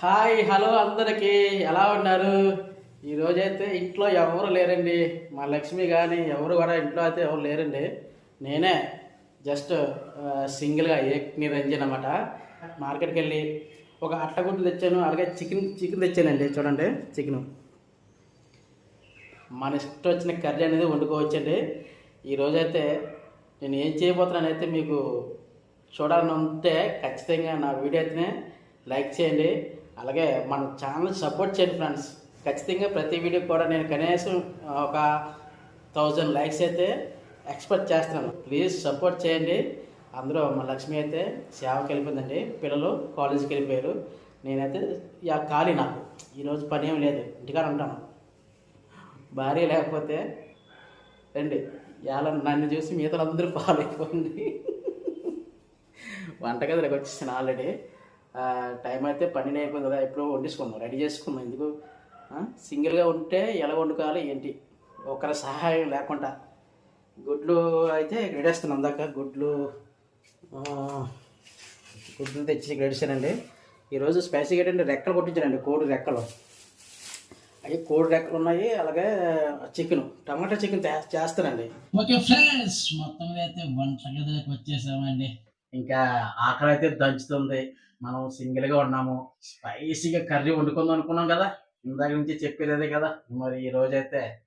Hi hello అందరికీ. ఎలా ఉన్నారు? ఈరోజైతే ఇంట్లో ఎవరు లేరండి. మా లక్ష్మి కానీ ఎవరు కూడా ఇంట్లో అయితే ఎవరు లేరండి. నేనే జస్ట్ సింగిల్గా ఏక్ నిరంజన్ అనమాట మార్కెట్కి వెళ్ళి ఒక అట్టగుడ్డు తెచ్చాను అలాగే చికెన్ చికెన్ తెచ్చానండి. చూడండి చికెన్. మన ఇష్టం వచ్చిన కర్రీ అనేది వండుకోవచ్చండి. ఈరోజైతే నేను ఏం చేయబోతున్నానైతే మీకు చూడాలని ఉంటే ఖచ్చితంగా నా వీడియో అయితేనే లైక్ చేయండి. అలాగే మన ఛానల్ సపోర్ట్ చేయండి ఫ్రెండ్స్. ఖచ్చితంగా ప్రతి వీడియో కూడా నేను కనీసం ఒక థౌజండ్ లైక్స్ అయితే ఎక్స్పెక్ట్ చేస్తున్నాను. ప్లీజ్ సపోర్ట్ చేయండి. అందరూ మా లక్ష్మి అయితే సేవకి వెళ్ళిపోయిందండి. పిల్లలు కాలేజీకి వెళ్ళిపోయారు. నేనైతే ఇక ఖాళీ నాకు. ఈరోజు పని ఏం లేదు. ఇంటికాడ ఉంటాను. భార్య లేకపోతే రండి. ఇవాళ నన్ను చూసి మిగతా అందరూ ఫాలో అయిపోయింది వంటగదిలోకి వచ్చేసాను ఆల్రెడీ. టైం అయితే పన్నెండు అయిపోయింది కదా ఎప్పుడో వండేసుకున్నాం రెడీ చేసుకున్నాం. ఎందుకు? సింగిల్గా ఉంటే ఎలా వండుకోవాలి ఏంటి? ఒకరి సహాయం లేకుండా. గుడ్లు అయితే గడిస్తున్నాం దాకా గుడ్లు గుడ్లు తెచ్చి గడిచానండి ఈరోజు స్పైసీగా ఏంటంటే రెక్కలు కొట్టించానండి కోడి రెక్కలు. అవి కోడి రెక్కలు ఉన్నాయి అలాగే చికెన్ టమాటా చికెన్ చేస్తానండి. ఓకే ఫ్రెండ్స్ మొత్తం అయితే వంట గదిలోకి వచ్చేసామండి. ఇంకా ఆకలి అయితే దంచుతుంది. మనం సింగిల్గా ఉన్నాము. స్పైసీగా కర్రీ వండుకుందాం అనుకున్నాం కదా. ఇందాక నుంచి చెప్పేదే కదా. మరి ఈ రోజైతే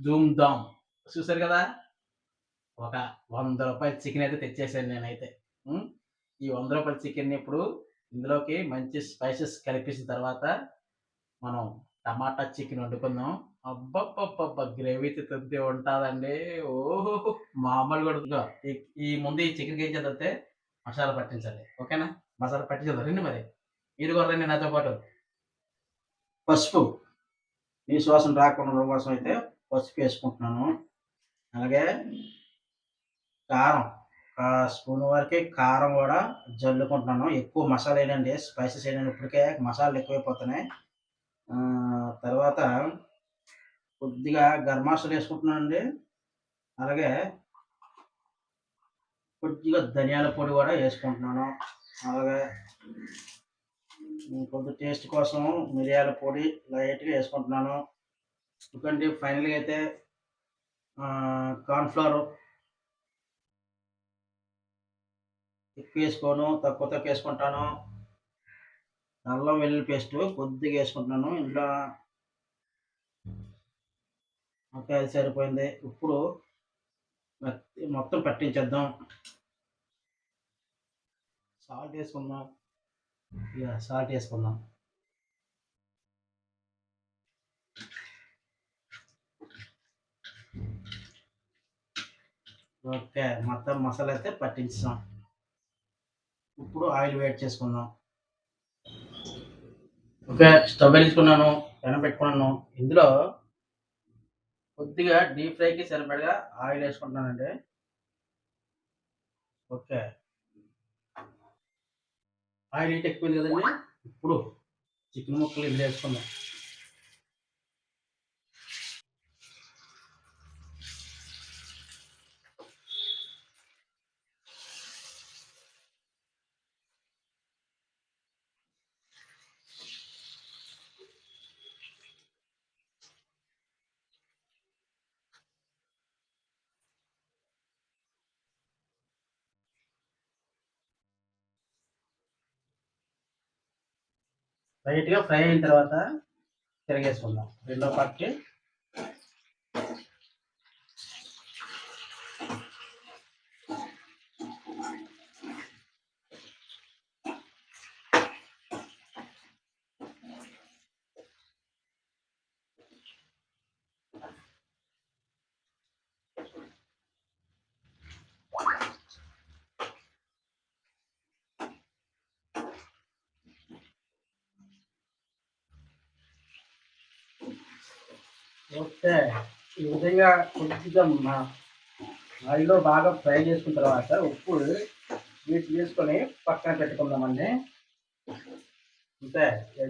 ధూమ్ ధామ్. చూసారు కదా? ఒక వంద రూపాయల చికెన్ అయితే తెచ్చేసాను నేనైతే. ఈ వంద రూపాయల చికెన్ని ఇప్పుడు ఇందులోకి మంచి స్పైసెస్ కలిపేసిన తర్వాత మనం టమాటా చికెన్ వండుకుందాం. అబ్బబ్బబ్బ గ్రేవీ తింటే ఉంటుందండి ఓహో మామూలు కూడా ఈ- ఈ ముందు ఈ చికెన్కి ఏం చేద్దంటే మసాలా పట్టించాలి. ఓకేనా? మసాలా పట్టించదు రండి మరి. మీరు కూడా రండి నాతో పాటు. పసుపు. ఈ శ్వాసం రాకుండా కోసం అయితే పసుపు వేసుకుంటున్నాను. అలాగే కారం. స్పూన్ వరకే కారం కూడా జల్లుకుంటున్నాను. ఎక్కువ మసాలా వేయండి స్పైసెస్ వేయండి ఇప్పటికే మసాలాలు ఎక్కువైపోతున్నాయి. తర్వాత కొద్దిగా గరం వేసుకుంటున్నానండి. వేసుకుంటున్నాను అండి అలాగే కొద్దిగా ధనియాల పొడి కూడా వేసుకుంటున్నాను. అలాగే కొద్ది టేస్ట్ కోసం మిరియాల పొడి లైట్గా వేసుకుంటున్నాను. ఎందుకంటే ఫైనల్గా అయితే కార్న్ఫ్లవర్ ఎక్కువ వేసుకోను తక్కువ తక్కువ వేసుకుంటాను. అల్లం వెల్లుల్లి పేస్ట్ కొద్దిగా వేసుకుంటున్నాను. ఇంట్లో ఓకే అది సరిపోయింది. ఇప్పుడు మొత్తం పట్టించేద్దాం. సాల్ట్ వేసుకుందాం. ఇక సాల్ట్ వేసుకుందాం. ఓకే మొత్తం మసాలా అయితే పట్టించాం ఇప్పుడు ఆయిల్ వేడి చేసుకుందాం. ఓకే స్టవ్ వెలిగించుకున్నాను పెనం పెట్టుకున్నాను. ఇందులో కొద్దిగా డీప్ ఫ్రైకి సరిపడగా ఆయిల్ వేసుకుంటున్నానండి. ఓకే. ఆయిల్ హీట్ ఎక్కువ కదండి. ఇప్పుడు చికెన్ ముక్కలు ఇందులో వేసుకుందాం. లైట్గా ఫ్రై అయిన తర్వాత తిరగేసుకుందాం. రెండో పార్ట్కి ఓకే. ఈ విధంగా కొద్దిగా మా ఆయిల్లో బాగా ఫ్రై చేసుకున్న తర్వాత ఉప్పు వీటి తీసుకొని పక్కన పెట్టుకుందామండి. అంతే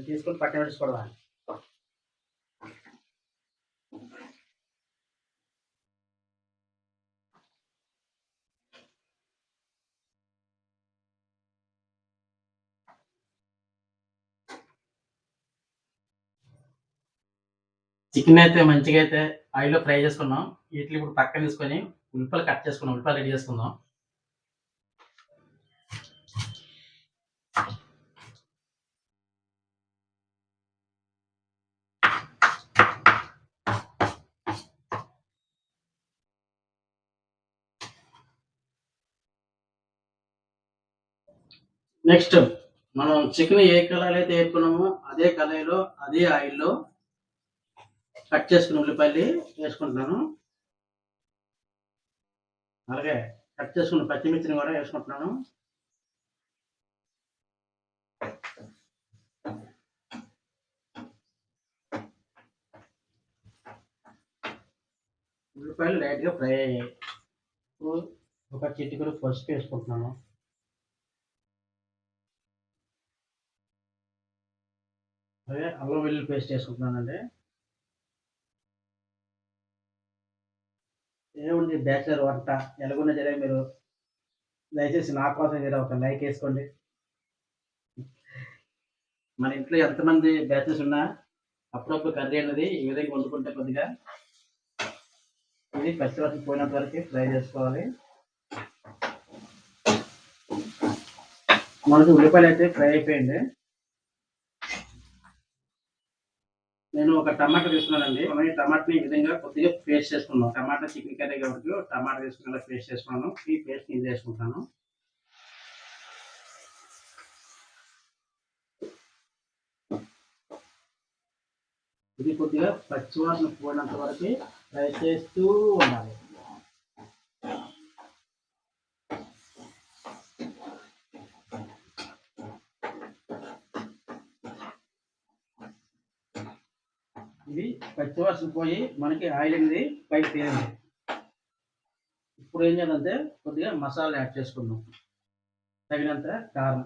తీసుకొని పక్కన పెట్టుకోవడం చికెన్ అయితే మంచిగా అయితే ఆయిల్లో ఫ్రై చేసుకున్నాం. వీటిని ఇప్పుడు పక్కన తీసుకొని ఉల్లిపాయలు కట్ చేసుకున్నాం. ఉల్లిపాయలు రెడీ చేసుకుందాం. నెక్స్ట్ మనం చికెన్ ఏ కళాయిలో అయితే వేసుకున్నామో అదే కళాయిలో అదే ఆయిల్లో కట్ చేసుకున్న ఉల్లిపాయలు వేసుకుంటున్నాను. అలాగే కట్ చేసుకున్న పచ్చిమిర్చిని కూడా వేసుకుంటున్నాను. ఉల్లిపాయలు లైట్గా ఫ్రై అయ్యాయి. ఇప్పుడు ఒక చిటికలు పసుపు వేసుకుంటున్నాను. అలాగే అల్లం వెల్లుల్లి పేస్ట్ వేసుకుంటున్నానండి. ఏముంది బ్యాచిలర్ వంట ఎలాగున్నా సరే మీరు దయచేసి నా కోసం మీరు ఒక లైక్ వేసుకోండి. మన ఇంట్లో ఎంతమంది బ్యాచెస్ ఉన్నా అప్పుడప్పుడు కర్రీ అనేది ఈ విధంగా వండుకుంటే కొద్దిగా ఇది పచ్చివరకు పోయినంత వరకు ఫ్రై చేసుకోవాలి. మనకి ఉల్లిపాయలు అయితే ఫ్రై అయిపోయింది. నేను ఒక టమాటా తీసుకున్నానండి. మనం టమాటాని ఈ విధంగా కొద్దిగా పేస్ట్ చేసుకున్నాం టమాటా చికెన్ కర్రీ కాబట్టి టమాటా తీసుకున్న పేస్ట్ చేసుకున్నాను. ఈ పేస్ట్ నేను చేసుకుంటాను ఇది కొద్దిగా పచ్చివాసన పోయినంత వరకు ఫ్రై చేస్తూ ఉండాలి. ఇది పచ్చివాసన పోయి మనకి ఆయిల్ అనేది పైకి తేలింది. ఇప్పుడు ఏం చేయాలంటే కొద్దిగా మసాలా యాడ్ చేసుకుందాం. తగినంత కారం.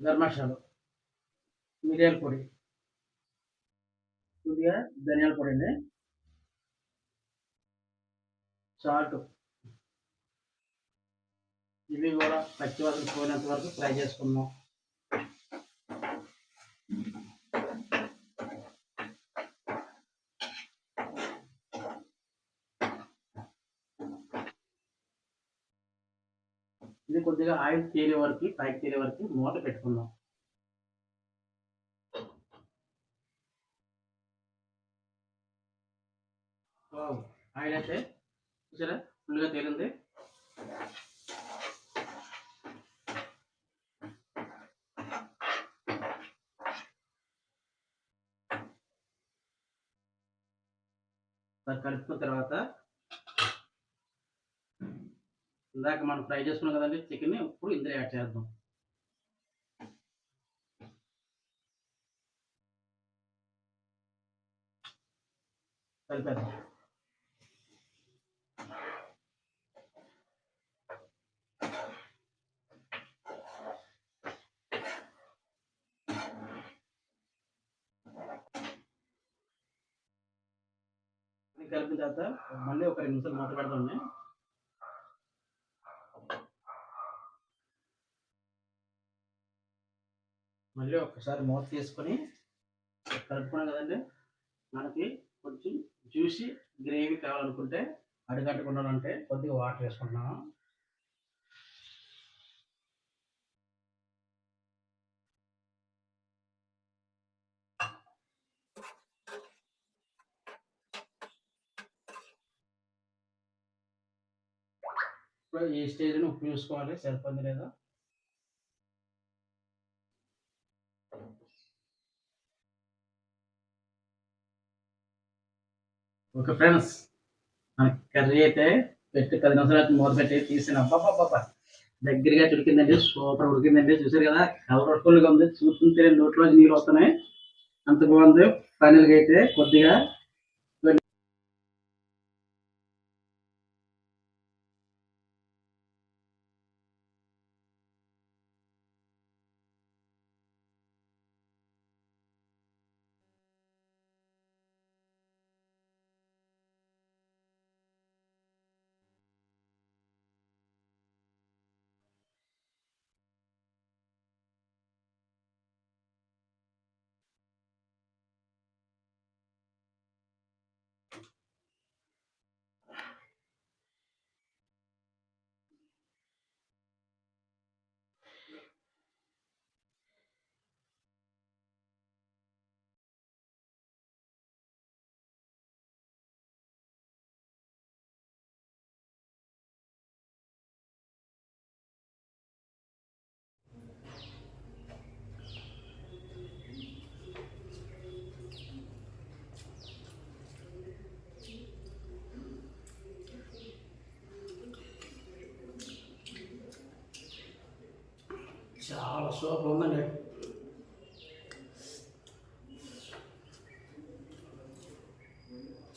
గర్మసాలు మిరియాల పొడి. కొద్దిగా ధనియాల పొడి అండి సాల్ట్. ఇవి కూడా పచ్చివాసన పోయినంత వరకు ఫ్రై చేసుకుందాం. ఇది కొద్దిగా ఆయిల్ తేలే వరకు పైకి తేలే వరకు మూత పెట్టుకుందాం. ఆయిల్ అయితే చూసారా? ఫుల్గా తేలింది. కలుపుకున్న తర్వాత ఇందాక మనం ఫ్రై చేసుకున్నాం కదండి చికెన్ ఇప్పుడు ఇందులో యాడ్ చేద్దాం. కలిపేద్దాం ఇది కలిపిన తర్వాత మళ్ళీ ఒక రెండు నిమిషాలు మూత పెడదాం మళ్ళీ ఒకసారి మూత తీసుకొని కలుపుకున్నాం కదండి. మనకి కొంచెం జ్యూసీ గ్రేవీ కావాలనుకుంటే అడిగట్టుకున్నా కొద్దిగా వాటర్ వేసుకుంటున్నాను ఇప్పుడు ఈ స్టేజ్లో ఉప్పు చూసుకోవాలి సరిపోయింది లేదా? ఓకే ఫ్రెండ్స్ మనకి కర్రీ అయితే పెట్టి పది నిమిషాలు అయితే మూత పెట్టి తీసిన అబ్బాబ్బా దగ్గరగా ఉడికిందండి సూపర్ ఉడికిందండి. చూసారు కదా కలర్ఫుల్గా ఉంది. చూస్తుంటే నోట్లో నీళ్ళు వస్తున్నాయి. అంత బాగుంది. ఫైనల్గా అయితే కొద్దిగా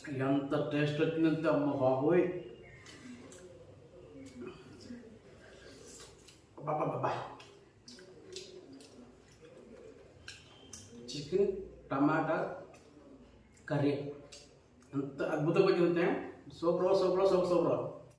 ఎంత టేస్ట్ వచ్చిందంటే అమ్మ బాబోయ్. బాబా చికెన్ టమాటా కర్రీ. ఎంత అద్భుతంగా వచ్చిందంటే సూపర్ సూపర్ సూపర్ సూపర్.